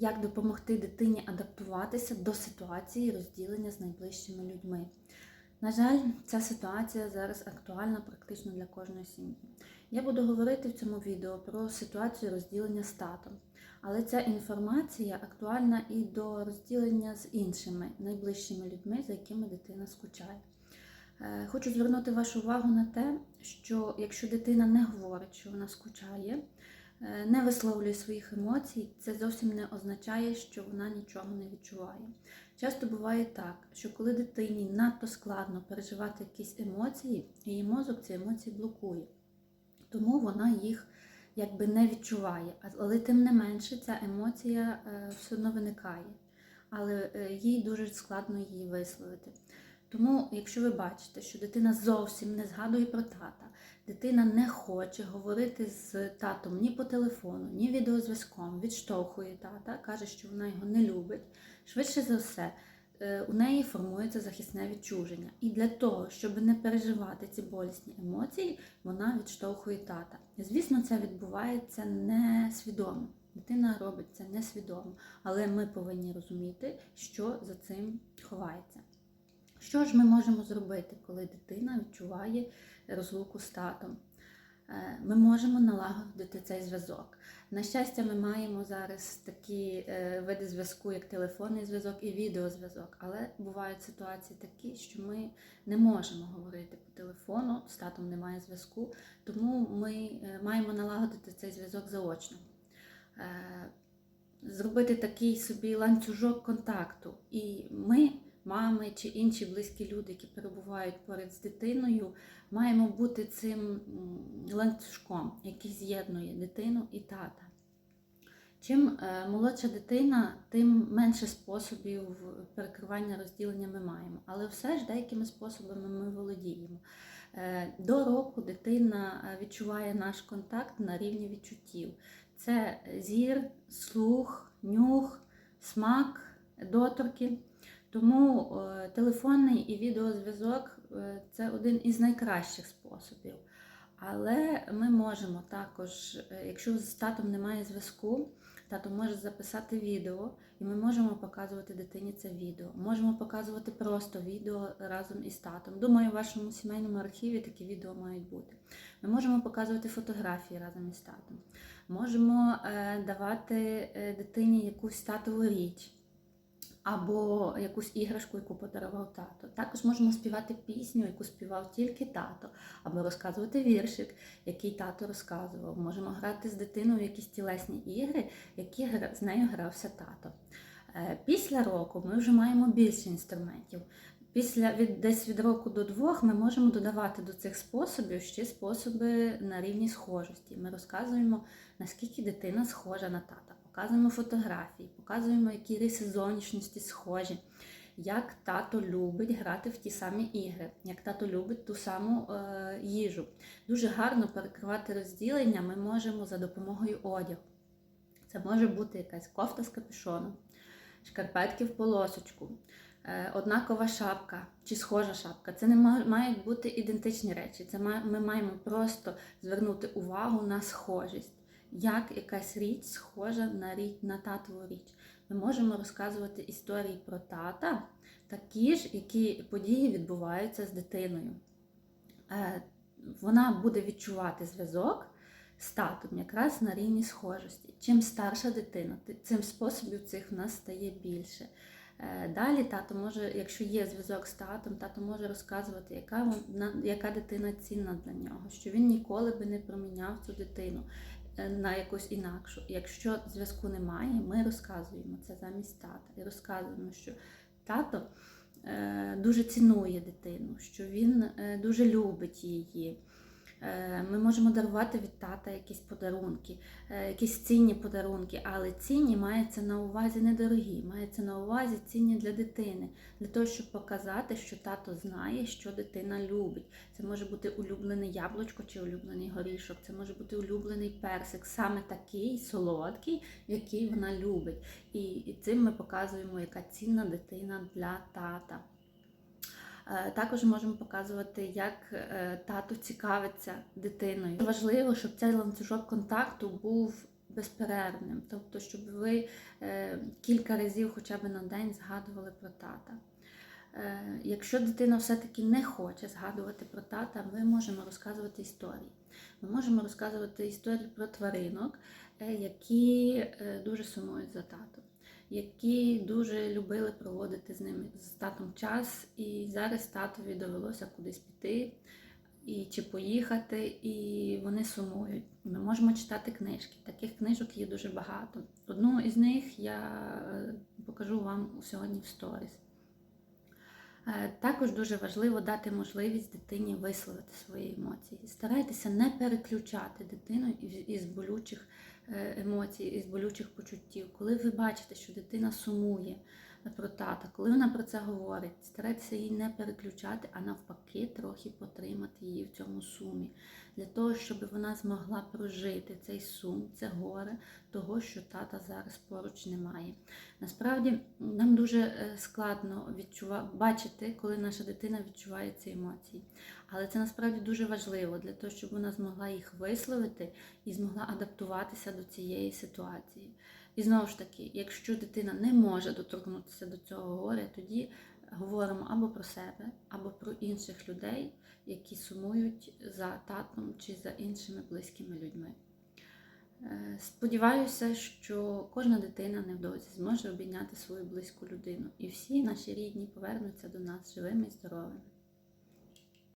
як допомогти дитині адаптуватися до ситуації розділення з найближчими людьми. На жаль, ця ситуація зараз актуальна практично для кожної сім'ї. Я буду говорити в цьому відео про ситуацію розділення з татом, але ця інформація актуальна і до розділення з іншими найближчими людьми, за якими дитина скучає. Е, Хочу звернути вашу увагу на те, що якщо дитина не говорить, що вона скучає, не висловлює своїх емоцій, це зовсім не означає, що вона нічого не відчуває. Часто буває так, що коли дитині надто складно переживати якісь емоції, її мозок ці емоції блокує. Тому вона їх якби не відчуває. Але тим не менше ця емоція е, все одно виникає. Але е, їй дуже складно її висловити. Тому, якщо ви бачите, що дитина зовсім не згадує про тата, дитина не хоче говорити з татом ні по телефону, ні відеозв'язком, відштовхує тата, каже, що вона його не любить, швидше за все, е, у неї формується захисне відчуження. І для того, щоб не переживати ці болісні емоції, вона відштовхує тата. Звісно, це відбувається несвідомо. Дитина робить це несвідомо, але ми повинні розуміти, що за цим ховається. Що ж ми можемо зробити, коли дитина відчуває розлуку з татом? Е, Ми можемо налагодити цей зв'язок. На щастя, ми маємо зараз такі е, види зв'язку, як телефонний зв'язок і відеозв'язок. Але бувають ситуації такі, що ми не можемо говорити по телефону, з татом немає зв'язку, тому ми е, маємо налагодити цей зв'язок заочно. Зробити такий собі ланцюжок контакту. І ми мами чи інші близькі люди, які перебувають поряд з дитиною, маємо бути цим ланцюжком, який з'єднує дитину і тата. Чим е, молодша дитина, тим менше способів перекривання розділення ми маємо. Але все ж деякими способами ми володіємо. Е, До року дитина е, відчуває наш контакт на рівні відчуттів. Це зір, слух, нюх, смак, доторки. Тому е, телефонний і відеозв'язок е, це один із найкращих способів. Але ми можемо також, е, якщо з татом немає зв'язку, тато може записати відео, і ми можемо показувати дитині це відео. Можемо показувати просто відео разом із татом. Думаю, в вашому сімейному архіві такі відео мають бути. Ми можемо показувати фотографії разом із татом. Можемо давати дитині якусь татову річ або якусь іграшку, яку подарував тато. Також можемо співати пісню, яку співав тільки тато, або розказувати віршик, який тато розказував. Можемо грати з дитиною в якісь тілесні ігри, які з нею грався тато. Е, Після року ми вже маємо більше інструментів. Після від десь від року до двох ми можемо додавати до цих способів ще способи на рівні схожості. Ми розказуємо, наскільки дитина схожа на тата. Показуємо фотографії, показуємо, які риси зовнішності схожі, як тато любить грати в ті самі ігри, як тато любить ту саму е, їжу. Дуже гарно перекривати розділення ми можемо за допомогою одягу. Це може бути якась кофта з капюшоном, шкарпетки в полосочку, е, однакова шапка чи схожа шапка. Це не мають бути ідентичні речі. Це ми маємо просто звернути увагу на схожість як якась річ схожа на річ на татову річ. Ми можемо розказувати історії про тата, такі ж, які події відбуваються з дитиною. Е, Вона буде відчувати зв'язок з татом якраз на рівні схожості. Чим старша дитина, ти- цим способів цих в нас стає більше. Е, Далі тато може, якщо є зв'язок з татом, тато може розказувати, яка, яка дитина цінна для нього, що він ніколи би не проміняв цю дитину на якусь інакшу. Якщо зв'язку немає, ми розказуємо це замість тата і розказуємо, що тато е, дуже цінує дитину, що він е, дуже любить її. Е, Ми можемо дарувати від тата якісь подарунки, е, якісь цінні подарунки, але цінні мається на увазі недорогі, мається на увазі цінні для дитини, для того, щоб показати, що тато знає, що дитина любить. Це може бути улюблене яблучко чи улюблений горішок, це може бути улюблений персик, саме такий солодкий, який вона любить. І цим ми показуємо, яка цінна дитина для тата. Е, Також можемо показувати, як е, тато цікавиться дитиною. Важливо, щоб цей ланцюжок контакту був безперервним, тобто, щоб ви е, кілька разів хоча б на день згадували про тата. Якщо дитина все-таки не хоче згадувати про тата, ми можемо розказувати історії. Ми можемо розказувати історії про тваринок, які дуже сумують за татом, які дуже любили проводити з ними з татом час, і зараз татові довелося кудись піти і чи поїхати, і вони сумують. Ми можемо читати книжки. Таких книжок є дуже багато. Одну із них я е, покажу вам сьогодні в сторіс. Е, Також дуже важливо дати можливість дитині висловити свої емоції. Старайтеся не переключати дитину із- болючих е, емоцій, із болючих почуттів. Коли ви бачите, що дитина сумує про тата, коли вона про це говорить, старайтеся її не переключати, а навпаки, трохи потримати її в цьому сумі, для того, щоб вона змогла прожити цей сум, це горе того, що тата зараз поруч немає. Насправді нам дуже е, складно відчува... бачити, коли наша дитина відчуває ці емоції. Але це насправді дуже важливо для того, щоб вона змогла їх висловити і змогла адаптуватися до цієї ситуації. І знову ж таки, якщо дитина не може доторкнутися до цього горя, тоді говоримо або про себе, або про інших людей, які сумують за татом чи за іншими близькими людьми. Е, Сподіваюся, що кожна дитина невдовзі зможе обійняти свою близьку людину, і всі наші рідні повернуться до нас живими і здоровими.